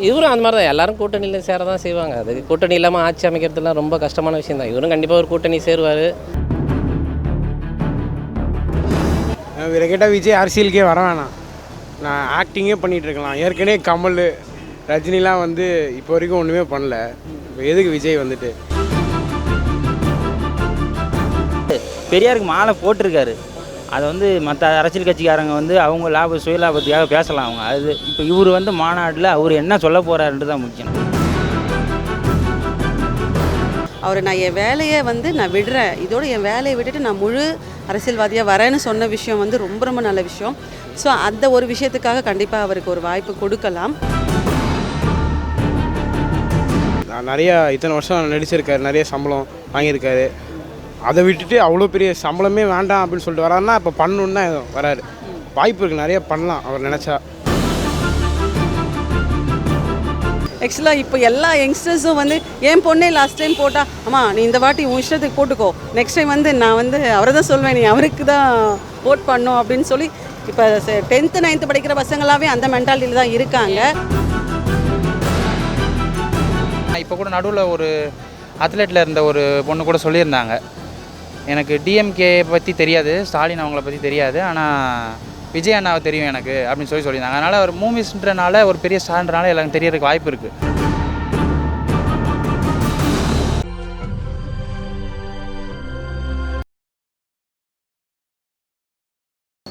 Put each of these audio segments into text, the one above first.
இவரும் அந்த மாதிரி தான் எல்லாரும் கூட்டணியில் சேர தான் செய்வாங்க. அது கூட்டணி இல்லாமல் ஆட்சி அமைக்கிறதுலாம் ரொம்ப கஷ்டமான விஷயம் தான் இவரும் கண்டிப்பாக ஒரு கூட்டணி சேருவார். இவரை கேட்டால் விஜய் அரசியலுக்கே வர வேணாம். நான் ஆக்டிங்கே பண்ணிகிட்டு இருக்கலாம். ஏற்கனவே கமல் ரஜினிலாம் வந்து இப்போ வரைக்கும் ஒன்றுமே பண்ணல. இப்போ எதுக்கு விஜய் வந்துட்டு? பெரியாருக்கு மாலை போட்டிருக்காரு. அதை வந்து மற்ற அரசியல் கட்சிக்காரங்க வந்து அவங்க லாப சுய லாபத்துக்காக பேசலாம் அவங்க. அது இப்போ இவர் வந்து மாநாட்டில் அவர் என்ன சொல்ல போகிறாருன்றது தான் முக்கியம். அவர் நான் என் வேலையை வந்து நான் விடுறேன். இதோட என் வேலையை விட்டுட்டு நான் முழு அரசியல்வாதியாக வரேன்னு சொன்ன விஷயம் வந்து ரொம்ப ரொம்ப நல்ல விஷயம். ஸோ அந்த ஒரு விஷயத்துக்காக கண்டிப்பாக அவருக்கு ஒரு வாய்ப்பு கொடுக்கலாம். நான் நிறையா இத்தனை வருஷம் நடிச்சிருக்காரு. நிறைய சம்பளம் வாங்கியிருக்காரு. அதை விட்டுட்டு அவ்வளோ பெரிய சம்பளமே வேண்டாம் அப்படின்னு சொல்லிட்டு வராருன்னா இப்போ பண்ணணுன்னு தான் வராரு. வாய்ப்பு இருக்குது நிறைய பண்ணலாம் அவர் நினச்சா. ஆக்சுவலாக இப்போ எல்லா யங்ஸ்டர்ஸும் வந்து என் பொண்ணே லாஸ்ட் டைம் போட்டா? அம்மா நீ இந்த வாட்டி உன் இஷ்டத்துக்கு போட்டுக்கோ. நெக்ஸ்ட் டைம் வந்து நான் வந்து அவரை தான் சொல்வேன் நீ அவருக்கு தான் ஓட் பண்ணும் அப்படின்னு சொல்லி இப்போ டென்த்து நைன்த்து படிக்கிற பசங்களாவே அந்த மென்டாலிட்டியில் தான் இருக்காங்க. இப்போ கூட நடுவில் ஒரு அத்லெட்டில் இருந்த ஒரு பொண்ணு கூட சொல்லியிருந்தாங்க. எனக்கு டிஎம்கே பற்றி தெரியாது ஸ்டாலின் அவங்கள பற்றி தெரியாது ஆனால் விஜய் அண்ணாவை தெரியும் எனக்கு அப்படின்னு சொல்லி சொல்லியிருந்தாங்க. அதனால் அவர் மூவிஸ்ன்றனால ஒரு பெரிய ஸ்டார்ன்றனால எல்லாருக்கும் தெரியறதுக்கு வாய்ப்பு இருக்குது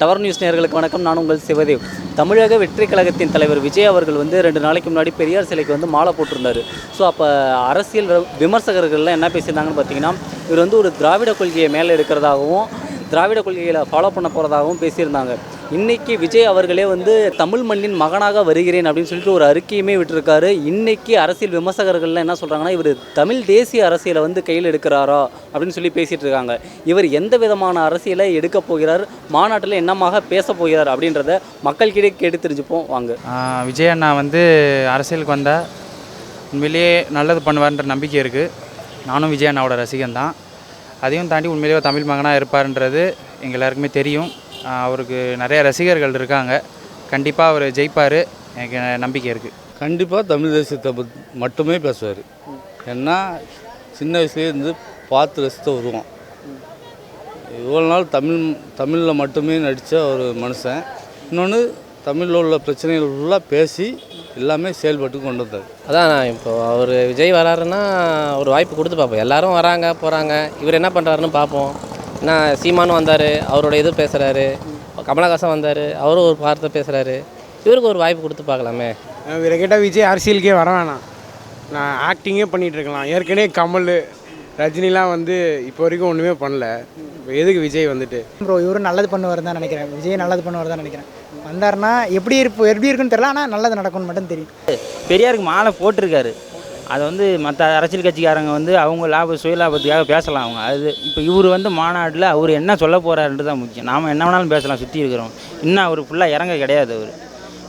டவர் நியூஸ் நேயர்களுக்கு வணக்கம். நான் உங்கள் சிவதேவ். தமிழக வெற்றி கழகத்தின் தலைவர் விஜய் அவர்கள் வந்து ரெண்டு நாளைக்கு முன்னாடி பெரியார் சிலைக்கு வந்து மாலை போட்டிருந்தார். ஸோ அப்போ அரசியல் விமர்சகர்கள்லாம் என்ன பேசியிருந்தாங்கன்னு பார்த்தீங்கன்னா இவர் வந்து ஒரு திராவிட கொள்கையை மேலே எடுக்கிறதாகவும் திராவிட கொள்கைகளை ஃபாலோ பண்ண போகிறதாகவும் பேசியிருந்தாங்க. இன்னைக்கு விஜய் அவர்களே வந்து தமிழ் மண்ணின் மகனாக வருகிறேன் அப்படின்னு சொல்லிட்டு ஒரு அறிக்கையுமே விட்டுருக்காரு. இன்னைக்கு அரசியல் விமர்சகர்கள்லாம் என்ன சொல்கிறாங்கன்னா இவர் தமிழ் தேசிய அரசியலை வந்து கையில் எடுக்கிறாரா அப்படின்னு சொல்லி பேசிகிட்டு இருக்காங்க. இவர் எந்த விதமான அரசியலை எடுக்க போகிறார் மாநாட்டில் என்னமாக பேச போகிறார் அப்படின்றத மக்கள்கிட்டே கேட்டு தெரிஞ்சுப்போம். வாங்க. விஜய் அண்ணா வந்து அரசியலுக்கு வந்தால் உண்மையிலேயே நல்லது பண்ணுவார்ன்ற நம்பிக்கை இருக்குது நானும் விஜய் அண்ணாவோட ரசிகன் தான் அதையும் தாண்டி உண்மையிலேயே தமிழ் மகனாக இருப்பார்ன்றது எங்கள் எல்லாருக்குமே தெரியும். அவருக்கு நிறைய ரசிகர்கள் இருக்காங்க. கண்டிப்பாக அவர் ஜெயிப்பார். எனக்கு நம்பிக்கை இருக்குது கண்டிப்பாக தமிழ் தேசியத்தை பத் மட்டுமே பேசுவார். ஏன்னா சின்ன வயசுலேருந்து பார்த்து ரசித்து வருவோம் இவ்வளோ நாள் தமிழ் தமிழில் மட்டுமே நடித்த ஒரு மனுஷன். இன்னொன்று தமிழில் உள்ள பிரச்சனைகள் ஃபுல்லாக பேசி எல்லாமே செயல்பட்டு கொண்டு வந்தார். அதான் நான் இப்போ அவர் விஜய் வராருன்னா ஒரு வாய்ப்பு கொடுத்து பார்ப்போம். எல்லாரும் வராங்க போகிறாங்க இவர் என்ன பண்ணுறாருன்னு பார்ப்போம். என்ன சீமானும் வந்தார் அவரோட இது பேசுகிறாரு கமலஹாசன் வந்தார் அவரும் ஒரு வார்த்தை பேசுகிறாரு இவருக்கு ஒரு வாய்ப்பு கொடுத்து பார்க்கலாமே. இவரை கேட்டால் விஜய் அரசியலுக்கே வர வேணாம். நான் ஆக்டிங்கே பண்ணிகிட்டு இருக்கலாம். ஏற்கனவே கமல் ரஜினிலாம் வந்து இப்போ வரைக்கும் ஒன்றுமே பண்ணல. இப்போ எதுக்கு விஜய் வந்துட்டு? ப்ரோ இவரும் நல்லது பண்ணுவார் தான் நினைக்கிறேன். விஜய் நல்லது பண்ணுவார் தான் நினைக்கிறேன். வந்தாருன்னா எப்படி இருப்பு எப்படி இருக்குன்னு தெரியல ஆனால் நல்லது நடக்கும்னு மட்டும் தெரியும். பெரியாருக்கு மாலை போட்டிருக்காரு. அதை வந்து மற்ற அரசியல் கட்சிக்காரங்க வந்து அவங்க லாப சுயலாபத்துக்காக பேசலாம் அவங்க. அது இப்போ இவர் வந்து மாநாட்டில் அவர் என்ன சொல்ல போகிறாருன்றது தான் முக்கியம். நாம் என்ன வேணாலும் பேசலாம் சுற்றி இருக்கிறோம் இன்னும் அவர் ஃபுல்லாக இறங்க கிடையாது அவர்.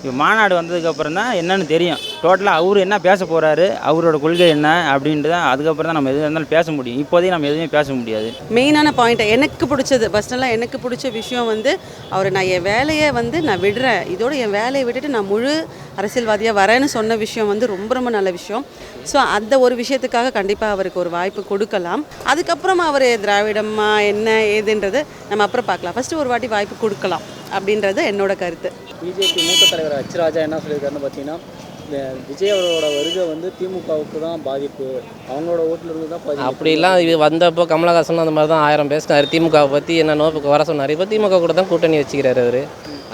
இப்போ மாநாடு வந்ததுக்கப்புறம் தான் என்னென்னு தெரியும். டோட்டலாக அவர் என்ன பேச போகிறாரு அவரோட கொள்கை என்ன அப்படின்ட்டு தான் அதுக்கப்புறம் தான் நம்ம எது இருந்தாலும் பேச முடியும். இப்போதைக்கு நம்ம எதுவுமே பேச முடியாது. மெயினான பாயிண்ட் எனக்கு பிடிச்சது ஃபர்ஸ்ட்லாம் எனக்கு பிடிச்ச விஷயம் வந்து அவர் நான் என் வேலையை வந்து நான் விடுறேன். இதோட என் வேலையை விட்டுட்டு நான் முழு அரசியல்வாதியாக வரேன்னு சொன்ன விஷயம் வந்து ரொம்ப ரொம்ப நல்ல விஷயம். ஸோ அந்த ஒரு விஷயத்துக்காக கண்டிப்பாக அவருக்கு ஒரு வாய்ப்பு கொடுக்கலாம். அதுக்கப்புறமா அவர் திராவிடமா என்ன ஏதுன்றது நம்ம அப்புறம் பார்க்கலாம். ஃபஸ்ட்டு ஒரு வாட்டி வாய்ப்பு கொடுக்கலாம் அப்படின்றது என்னோட கருத்து. பிஜேபி மூத்த தலைவர் ஹச் ராஜா என்ன சொல்லியிருக்காருன்னு பார்த்தீங்கன்னா இந்த விஜய் அவரோட வருகை வந்து திமுகவுக்கு தான் பாதிப்பு. அவங்களோட ஓட்டுல இருந்து தான் பாதிப்பு. அப்படிலாம் இது வந்தப்போ கமலஹாசன் அந்த மாதிரி தான் ஆயிரம் பேசினார் திமுகவை பற்றி என்னென்னோ இப்போ வர சொன்னார். இப்போ திமுக கூட தான் கூட்டணி வச்சுக்கிறாரு அவர்.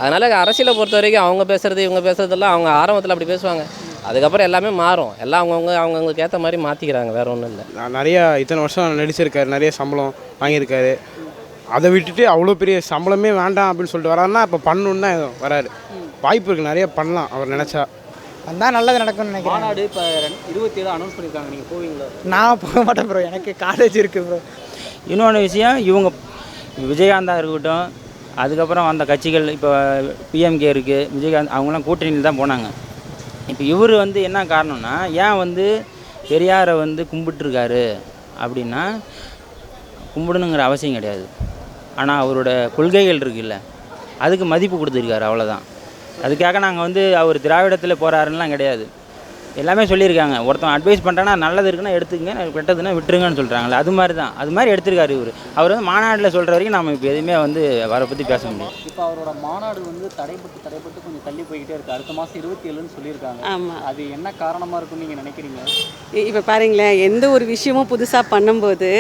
அதனால் அரசியலை பொறுத்த வரைக்கும் அவங்க பேசுகிறது இவங்க பேசுறதெல்லாம் அவங்க ஆரம்பத்தில் அப்படி பேசுவாங்க. அதுக்கப்புறம் எல்லாமே மாறும். எல்லாம் அவங்கவுங்க அவங்கவுங்களுக்கு ஏற்ற மாதிரி மாற்றிக்கிறாங்க வேற ஒன்றும் இல்லை. நான் நிறையா இத்தனை வருஷம் நடிச்சிருக்காரு. நிறைய சம்பளம் வாங்கியிருக்காரு. அதை விட்டுட்டு அவ்வளோ பெரிய சம்பளமே வேண்டாம் அப்படின்னு சொல்லிட்டு வராருன்னா இப்போ பண்ணணுன்னு தான் வராரு. வாய்ப்பு இருக்குது நிறைய பண்ணலாம் அவர் நினச்சா. வந்தால் நல்லது நடக்கும்னு நினைக்கிறேன். மாநாடு இப்போ இருபத்தி ஏழு அனௌன்ஸ் பண்ணியிருக்காங்க நீங்கள் போவீங்களா? நான் போக மாட்டேன் ப்ரோ எனக்கு காலேஜ் இருக்குது ப்ரோ இன்னொன்று விஷயம் இவங்க விஜயகாந்தா இருக்கட்டும் அதுக்கப்புறம் அந்த கட்சிகள் இப்போ பிஎம்கே இருக்குது விஜயகாந்த் அவங்களாம் கூட்டணியில் தான் போனாங்க. இப்போ இவர் வந்து என்ன காரணம்னா ஏன் வந்து பெரியாரை வந்து கும்பிட்டுருக்காரு அப்படின்னா கும்பிடணுங்கிற அவசியம் கிடையாது. ஆனால் அவரோட கொள்கைகள் இருக்குல்ல அதுக்கு மதிப்பு கொடுத்துருக்காரு அவ்வளோதான் அதுக்காக நாங்கள் வந்து அவர் திராவிடத்தில் போகிறாருன்னெலாம் கிடையாது. எல்லாமே சொல்லியிருக்காங்க. ஒருத்தன் அட்வைஸ் பண்ணுறான்னா நல்லது இருக்குன்னா எடுத்துக்கங்க கெட்டதுன்னா விட்டுருங்கன்னு சொல்கிறாங்களே அது மாதிரி தான் அது மாதிரி எடுத்திருக்காரு இவர். அவர் வந்து மாநாட்டில் சொல்கிற வரைக்கும் நம்ம இப்போ எதுவுமே வந்து அவரை பற்றி பேச முடியும் இப்போ அவரோட மாநாடு வந்து தடைப்பட்டு தடைப்பட்டு கொஞ்சம் தள்ளி போய்கிட்டே இருக்கு. அடுத்த மாதம் இருபத்தி ஏழுன்னு சொல்லியிருக்காங்க. ஆமாம் அது என்ன காரணமாக இருக்கும்னு நீங்கள் நினைக்கிறீங்க? இப்போ பாருங்களேன் எந்த ஒரு விஷயமும் புதுசாக பண்ணும்போது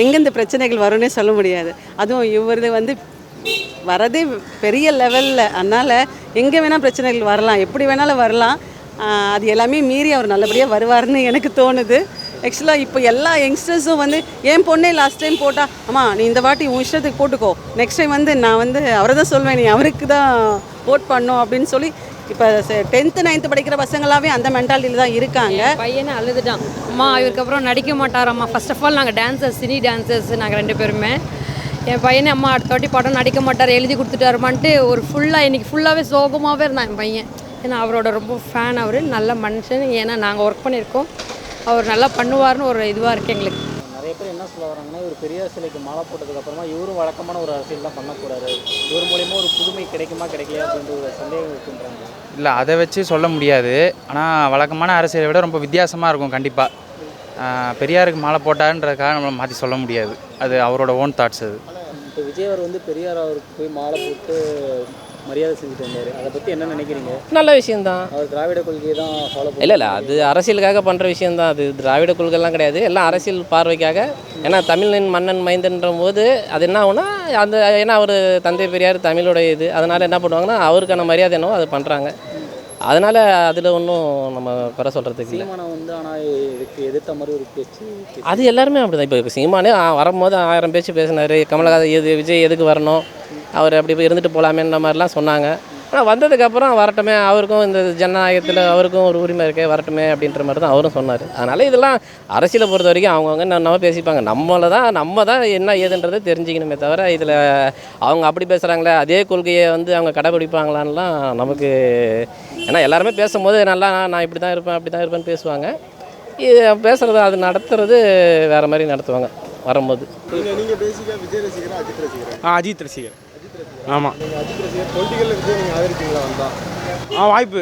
எங்கேருந்து பிரச்சனைகள் வரும்னே சொல்ல முடியாது. அதுவும் இவரது வந்து வரதே பெரிய லெவலில் அதனால் எங்கே வேணால் பிரச்சனைகள் வரலாம் எப்படி வேணாலும் வரலாம். அது எல்லாமே மீறி அவர் நல்லபடியாக வருவார்னு எனக்கு தோணுது. ஆக்சுவலாக இப்போ எல்லா யங்ஸ்டர்ஸும் வந்து என் பொண்ணே லாஸ்ட் டைம் போட்டால் அம்மா நீ இந்த வாட்டி உன் இஷ்டத்துக்கு போட்டுக்கோ. நெக்ஸ்ட் டைம் வந்து நான் வந்து அவரை தான் சொல்வேன் நீ அவருக்கு தான் ஓட் பண்ணும் அப்படின்னு சொல்லி இப்போ டென்த்து நைன்த்து படிக்கிற பசங்களாவே அந்த மென்டாலிட்டியில் தான் இருக்காங்க. பையனை அழுதுட்டான். அம்மா இவருக்கு அப்புறம் நடிக்க மாட்டாராம்மா. ஃபர்ஸ்ட் ஆஃப் ஆல் நாங்கள் டான்ஸர்ஸ் சினி டான்ஸர்ஸ் நாங்கள் ரெண்டு பேருமே. என் பையனை அம்மா அடுத்த வாட்டி படம் நடிக்க மாட்டார் எழுதி கொடுத்துட்டாருமான்ட்டு ஒரு ஃபுல்லாக இன்றைக்கி ஃபுல்லாகவே சோகமாகவே இருந்தான் என் பையன். ஏன்னா அவரோட ரொம்ப ஃபேன் அவர். நல்ல மனுஷன். ஏன்னா நாங்கள் ஒர்க் பண்ணியிருக்கோம். அவர் நல்லா பண்ணுவார்னு ஒரு இதுவாக இருக்குது எங்களுக்கு. நிறைய பேர் என்ன சொல்ல வராங்கன்னா இவர் பெரியார் சிலைக்கு மாலை போட்டதுக்கு அப்புறமா இவரும் வழக்கமான ஒரு அரசியல் தான் பண்ண போறாரு இவர் மூலியமா ஒரு புதுமை கிடைக்குமா கிடைக்கலையா அப்படின்ற ஒரு சந்தேகம் இருக்குன்றாங்க. இல்லை அதை வச்சு சொல்ல முடியாது. ஆனால் வழக்கமான அரசியலை விட ரொம்ப வித்தியாசமாக இருக்கும் கண்டிப்பாக பெரியாருக்கு மாலை போட்டாருன்றதுக்காக நம்மளை மாற்றி சொல்ல முடியாது. அது அவரோட ஓன் தாட்ஸ் அது. இப்போ விஜய் அவர் வந்து பெரியார் அவருக்கு போய் மாலை போட்டு மரியாதை செஞ்சுட்டு வந்தார். அதை பற்றி என்ன நினைக்கிறீங்க? நல்ல விஷயம்தான். அவர் திராவிட கொள்கையை தான் ஃபாலோ இல்லை இல்லை அது அரசியலுக்காக பண்ணுற விஷயம்தான். அது திராவிட கொள்கைலாம் கிடையாது. எல்லாம் அரசியல் பார்வைக்காக. ஏன்னா தமிழின் மன்னன் மைந்தன்ற போது அது என்ன ஆகும்னா அந்த ஏன்னா அவர் தந்தை பெரியார் தமிழோட இது. அதனால் என்ன பண்ணுவாங்கன்னா அவருக்கான மரியாதை என்னவோ அதை பண்ணுறாங்க அதனால் அதில் ஒன்றும் நம்ம குறை சொல்கிறதுக்கு இல்லை. சீமானம் வந்து ஆனால் இதுக்கு எதிர்த்த மாதிரி ஒரு பேச்சு பேசி- அது எல்லாருமே அப்படி தான் இப்போ சீமானே வரும்போது ஆயிரம் பேச்சு பேசினார். கமலஹாசன் எது விஜய் எதுக்கு வரணும்? அவர் அப்படி போய் இருந்துட்டு போகலாமேன்ற மாதிரிலாம் சொன்னாங்க. ஆனால் வந்ததுக்கப்புறம் வரட்டுமே அவருக்கும் இந்த ஜனநாயகத்தில் அவருக்கும் ஒரு உரிமை இருக்கே வரட்டுமே அப்படின்ற மாதிரி தான் அவரும் சொன்னார். அதனால் இதெல்லாம் அரசியலை பொறுத்த வரைக்கும் அவங்கவுங்க நம்ம பேசிப்பாங்க. நம்மளை தான் நம்ம தான் என்ன ஏதுன்றதை தெரிஞ்சுக்கணுமே தவிர இதில் அவங்க அப்படி பேசுகிறாங்களே அதே கொள்கையை வந்து அவங்க கடைபிடிப்பாங்களான்லாம் நமக்கு ஏன்னா எல்லாருமே பேசும்போது நல்லா நான் இப்படி தான் இருப்பேன் அப்படி தான் இருப்பேன்னு பேசுவாங்க. இது பேசுகிறது அது நடத்துறது வேறு மாதிரி நடத்துவாங்க வரும்போது. அஜித் ரசிகர். ஆமாம் நீங்கள் ஆதரிப்பீங்களா வந்தால் ஆ வாய்ப்பு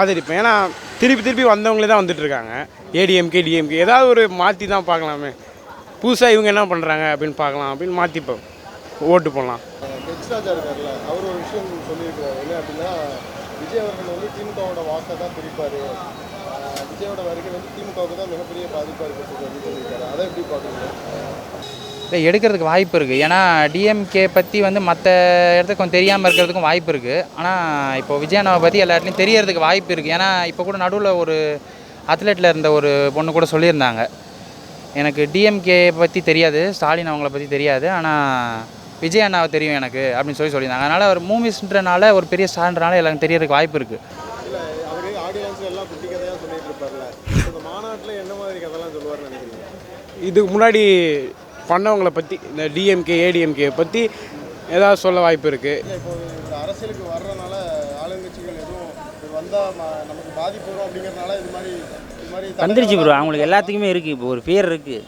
ஆதரிப்பேன். ஏன்னா திருப்பி திருப்பி வந்தவங்களே தான் வந்துட்டுருக்காங்க. ஏடிஎம்கே டிஎம்கே ஏதாவது ஒரு மாற்றி தான் பார்க்கலாமே. புதுசாக இவங்க என்ன பண்ணுறாங்க அப்படின்னு பார்க்கலாம் அப்படின்னு மாற்றிப்போம் ஓட்டு போடலாம். ஹெச் இருக்கார்ல அவர் ஒரு விஷயம் சொல்லியிருக்கிறார் என்ன அப்படின்னா விஜய் அவர்கள் வந்து திமுகவோட வாக்கை தான் பிரிப்பார் விஜயோட வருகை வந்து திமுகவுக்கு தான் மிகப்பெரிய பாதிப்பாக இருக்கிறது அப்படின்னு சொல்லியிருக்காரு. அதை எப்படி பார்க்குறீங்க? இல்லை எடுக்கிறதுக்கு வாய்ப்பு இருக்குது ஏன்னா டிஎம்கே பற்றி வந்து மற்ற இடத்துக்கு கொஞ்சம் தெரியாமல் இருக்கிறதுக்கும் வாய்ப்பு இருக்குது ஆனால் இப்போ விஜயனாவை பற்றி எல்லா இடத்துலையும் தெரியறதுக்கு வாய்ப்பு இருக்குது ஏன்னா இப்போ கூட நடுவில் ஒரு அத்லெட்டில் இருந்த ஒரு பொண்ணு கூட சொல்லியிருந்தாங்க. எனக்கு டிஎம்கே பற்றி தெரியாது ஸ்டாலின் அவங்கள பற்றி தெரியாது. ஆனால் விஜய் அண்ணாவை தெரியும் எனக்கு அப்படின்னு சொல்லி சொல்லியிருந்தாங்க. அதனால் அவர் மூவிஸ்ன்றனால ஒரு பெரிய ஸ்டார்ன்றனால எல்லாருக்கும் தெரியறதுக்கு வாய்ப்பு இருக்குது இதுக்கு முன்னாடி பண்ணவங்களை பற்றி இந்த டிஎம்கே ஏடிஎம்கே பற்றி ஏதாவது சொல்ல வாய்ப்பு இருக்குது இல்லை இப்போ இந்த அரசியலுக்கு வர்றதுனால ஆளுங்கட்சிகள் எதுவும் வந்தால் நமக்கு பாதிப்பு வரும் அப்படிங்கிறதுனால இது மாதிரி இது மாதிரி வந்துருச்சு ப்ரோ அவங்களுக்கு எல்லாத்துக்குமே இருக்குது இப்போ ஒரு ஃபியர் இருக்குது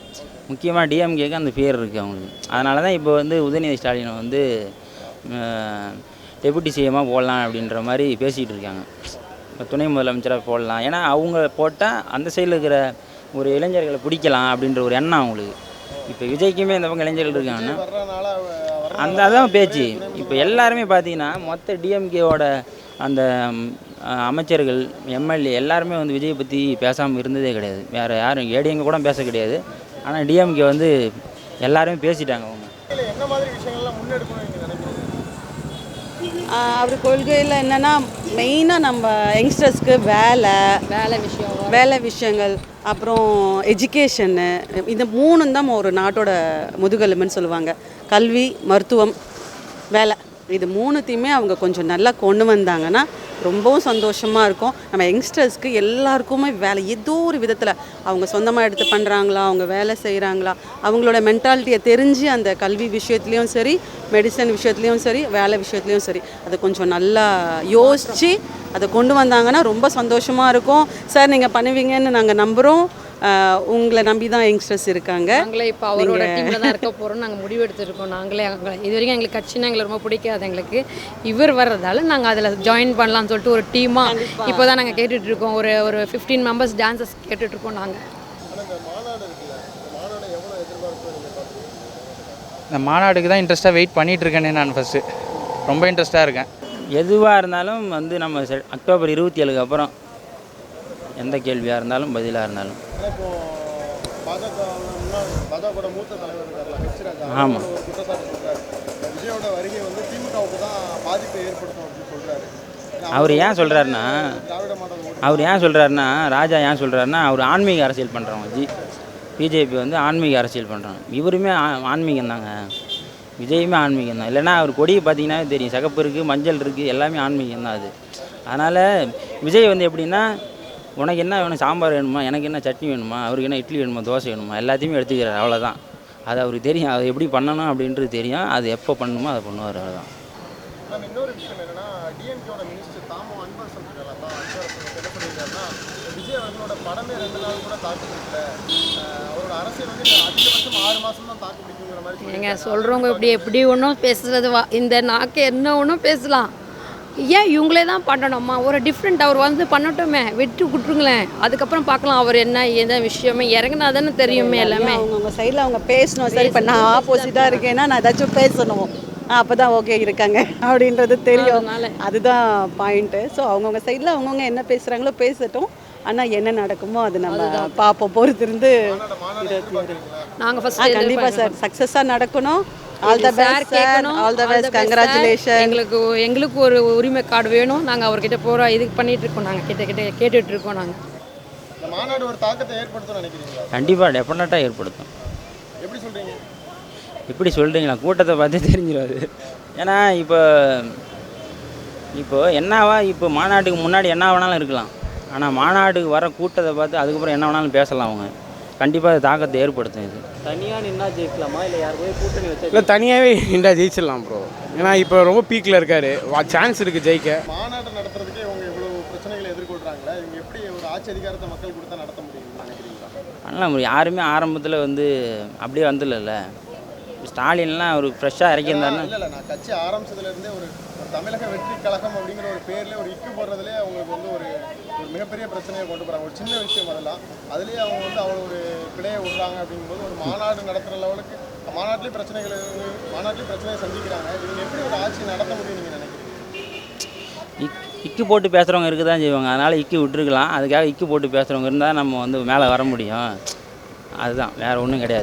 முக்கியமாக டிஎம்கேக்கு அந்த ஃபியர் இருக்குது அவங்களுக்கு. அதனால தான் இப்போ வந்து உதயநிதி ஸ்டாலினை வந்து டெபுட்டி சிஎம்மாக போடலாம் அப்படின்ற மாதிரி பேசிகிட்டு இருக்காங்க. இப்போ துணை முதலமைச்சராக போடலாம். ஏன்னா அவங்க போட்டால் அந்த சைடில் இருக்கிற ஒரு இளைஞர்களை பிடிக்கலாம் அப்படின்ற ஒரு எண்ணம் அவங்களுக்கு. இப்போ விஜய்க்குமே இந்த பக்கம் இளைஞர்கள் இருக்காங்கன்னா அந்த அதான் பேச்சு. இப்போ எல்லாருமே பார்த்தீங்கன்னா மொத்த டிஎம்கேவோட அந்த அமைச்சர்கள் எம்எல்ஏ எல்லாருமே வந்து விஜய் பற்றி பேசாமல் இருந்ததே கிடையாது. வேறு யாரும் ஏடிஎங்க கூட பேச கிடையாது. ஆனால் டிஎம்கே வந்து எல்லாருமே பேசிட்டாங்க அவங்க என்ன மாதிரி விஷயங்கள்லாம் முன்னெடுக்கணும்னு நீங்கள் நினைக்கிறீங்க ஆஹ் அவர் கொள்கையில் என்னென்னா மெயினாக நம்ம யங்ஸ்டர்ஸ்க்கு வேலை வேலை விஷயம். வேலை விஷயங்கள் அப்புறம் எஜுகேஷன்னு இந்த மூணும் தான் ஒரு நாட்டோட முதுகெலும்புன்னு சொல்லுவாங்க. கல்வி மருத்துவம் வேலை. இது மூணுத்தையுமே அவங்க கொஞ்சம் நல்லா கொண்டு வந்தாங்கன்னா ரொம்பவும் சந்தோஷமாக இருக்கும். நம்ம யங்ஸ்டர்ஸ்க்கு எல்லாருக்குமே வேலை ஏதோ ஒரு விதத்தில் அவங்க சொந்தமாக எடுத்து பண்ணுறாங்களா அவங்க வேலை செய்கிறாங்களா அவங்களோட மென்டாலிட்டியை தெரிஞ்சு அந்த கல்வி விஷயத்துலேயும் சரி மெடிசன் விஷயத்துலேயும் சரி வேலை விஷயத்துலேயும் சரி அதை கொஞ்சம் நல்லா யோசித்து அதை கொண்டு வந்தாங்கன்னா ரொம்ப சந்தோஷமாக இருக்கும். சார் நீங்கள் பண்ணுவீங்கன்னு நாங்கள் நம்புகிறோம் உங்களை நம்பி தான் யங்ஸ்டர்ஸ் இருக்காங்க. நாங்களே இப்போ அவரோட டீமில் தான் இருக்க போகிறோம் நாங்கள் முடிவு எடுத்துருக்கோம் நாங்களே இது வரைக்கும் எங்களுக்கு கட்சினா எங்களுக்கு ரொம்ப பிடிக்காது எங்களுக்கு. இவர் வர்றதால நாங்கள் அதில் ஜாயின் பண்ணலாம்னு சொல்லிட்டு ஒரு டீமாக இப்போ தான் நாங்கள் கேட்டுட்ருக்கோம். ஒரு ஒரு ஃபிஃப்டீன் மெம்பர்ஸ் டான்சஸ் கேட்டுட்ருக்கோம் நாங்கள் இந்த மாநாடுக்கு தான் இன்ட்ரெஸ்ட்டாக வெயிட் பண்ணிட்டு இருக்கேனே நான் ஃபஸ்ட்டு ரொம்ப இன்ட்ரெஸ்ட்டாக இருக்கேன். எதுவாக இருந்தாலும் வந்து நம்ம செ- அக்டோபர் இருபத்தி ஏழுக்கு அப்புறம் எந்த கேள்வியாக இருந்தாலும் பதிலாக இருந்தாலும். ஆனால் இப்போ பாஜக முன்னாள் பாஜகவோட மூத்த தலைவர் இருக்கார்ல ஹெச் ராஜா ஆமா. அவர் ஏன் சொல்கிறாருன்னா அவர் ஏன் சொல்கிறாருன்னா ராஜா ஏன் சொல்கிறாருன்னா அவர் ஆன்மீக அரசியல் பண்ணுறவங்க ஜி. பிஜேபி வந்து ஆன்மீக அரசியல் பண்ணுறோம் இவருமே ஆன்மீகம் தாங்க. விஜயுமே ஆன்மீகம் தான். இல்லைன்னா அவர் கொடியை பார்த்தீங்கன்னா தெரியும். சிகப்பு இருக்குது மஞ்சள் இருக்குது எல்லாமே ஆன்மீகம் தான் அது. அதனால் விஜய் வந்து எப்படின்னா உனக்கு என்ன வேணும்? சாம்பார் வேணுமா? எனக்கு என்ன சட்னி வேணுமா? அவருக்கு என்ன இட்லி வேணுமா? தோசை வேணுமா? எல்லாத்தையுமே எடுத்துக்கிறார். அவ்வளோதான் அது அவருக்கு தெரியும். அதை எப்படி பண்ணணும் அப்படின்றது தெரியும். அது எப்போ பண்ணணுமோ அதை பண்ணுவார். அவ்வளோதான் இன்னொரு விஷயம் என்னன்னா டிஎம்கேயோட மினிஸ்டர் தாமோ அன்பர் சொல்லிருக்காங்க அன்பர் என்ன சொல்லியிருக்காருன்னா விஜய் அவர்களோட படமே ரெண்டு நாள் கூட தாக்கு பிடிக்கல. அஹ் அவரோட அரசியல் வந்து இன்னும் அதிகபட்சம் ஆறு மாசம் தான் தாக்கு பிடிக்குங்கிற மாதிரி ஏங்க சொல்லியிருக்காரு. சொல்கிறவங்க இப்படி எப்படி ஒன்றும் பேசுறது? வா இந்த நாக்கு என்ன ஒன்றும் பேசலாம். ஏன் இவங்களே தான் பண்ணணுமா ஒரு டிஃப்ரெண்ட் அவர் வந்து பண்ணட்டுமே. விட்டு விட்டுருங்களேன் அதுக்கப்புறம் பார்க்கலாம் அவர் என்ன என்ன விஷயமே. இறங்கினா தானே தெரியுமே எல்லாமே. அவங்கவுங்க சைடில் அவங்க பேசணும். சரி இப்போ நான் ஆப்போசிட்டாக இருக்கேன்னா நான் ஏதாச்சும் பேசணும். அப்போ தான் ஓகே இருக்காங்க அப்படின்றது தெரியும். அதுதான் பாயிண்ட்டு ஸோ அவங்கவுங்க சைடில் அவங்கவுங்க என்ன பேசுகிறாங்களோ பேசட்டும். ஆனால் என்ன நடக்குமோ அது நம்ம பார்ப்போம். பொறுத்திருந்து நாங்கள் ஆ ஃபஸ்ட்டு கண்டிப்பாக சார். சக்ஸஸாக நடக்கணும். All the best sir all the best congratulation எங்களுக்கு எங்களுக்கு ஒரு உரிமை கார்டு வேணும். நாங்கள் அவர்கிட்ட போகிற இதுக்கு பண்ணிட்டு இருக்கோம் நாங்கள் கிட்ட கிட்ட கேட்டுட்டு இருக்கோம் நாங்கள் மாநாடு ஒரு தாக்கத்தை ஏற்படுத்தும் நினைக்கிறீங்களா? கண்டிப்பாக டெஃபினட்டாக ஏற்படுத்தும். எப்படி சொல்றீங்க? எப்படி சொல்கிறீங்களா கூட்டத்தை பார்த்து தெரிஞ்சிடும் அது. ஏன்னா இப்போ இப்போ என்னவா இப்போ மாநாட்டுக்கு முன்னாடி என்ன வேணாலும் இருக்கலாம். ஆனால் மாநாட்டுக்கு வர கூட்டத்தை பார்த்து அதுக்கப்புறம் என்ன வேணாலும் பேசலாம் அவங்க. கண்டிப்பாக அது தாக்கத்தை ஏற்படுத்தும் இது. தனியாக நின்னா ஜெயிக்கலாமா? இல்லை யார் போய் கூட்டணி வச்சா இல்லை தனியாகவே இண்டா ஜெயிச்சிடலாம் ப்ரோ ஏன்னா இப்போ ரொம்ப பீக்கில் இருக்காரு. சான்ஸ் இருக்குது ஜெயிக்க. மாநாடு நடத்துறதுக்கே இவங்க இவ்வளவு பிரச்சனைகளை எதிர்கொள்றாங்களே? இவங்க எப்படி ஒரு ஆட்சி அதிகாரத்தை மக்கள் கொடுத்தா நடத்த முடியும்னு நினைக்கிறீங்களா? முடியும். யாருமே ஆரம்பத்தில் வந்து அப்படியே வந்துடல. ஸ்டாலின்லாம் அவர் ஃப்ரெஷ்ஷாக இறக்கியிருந்தாருன்னா இல்ல இல்ல நான் கட்சி ஆரம்பிச்சதுல இருந்தே ஒரு ஒரு தமிழக வெற்றி கழகம் அப்படிங்கிற ஒரு பேர்ல ஒரு இக்கு போடுறதுலே அவங்களுக்கு வந்து ஒரு ஒரு மிகப்பெரிய பிரச்சனையை கொண்டு போகிறாங்க ஒரு சின்ன விஷயம் அதெல்லாம். அதுலேயே அவங்க வந்து அவ்வளோ ஒரு பிழையை விடுறாங்க அப்படிங்கும்போது ஒரு மாநாடு நடத்துகிற லெவலுக்கு மாநாட்டிலேயே பிரச்சனைகள் இருக்கு, மாநாட்டிலேயே பிரச்சனையை சந்திக்கிறாங்க. இவங்க எப்படி ஒரு ஆட்சி நடத்த முடியும் நீங்கள் நினைக்கிறீங்க? இக் இக்கு போட்டு பேசுகிறவங்க இருக்க தான் செய்வாங்க. அதனால் இக்கி விட்டுருக்கலாம். அதுக்காக இக்கு போட்டு பேசுகிறவங்க இருந்தால் நம்ம வந்து மேலே வர முடியும். அதுதான். வேறு ஒன்றும் கிடையாது.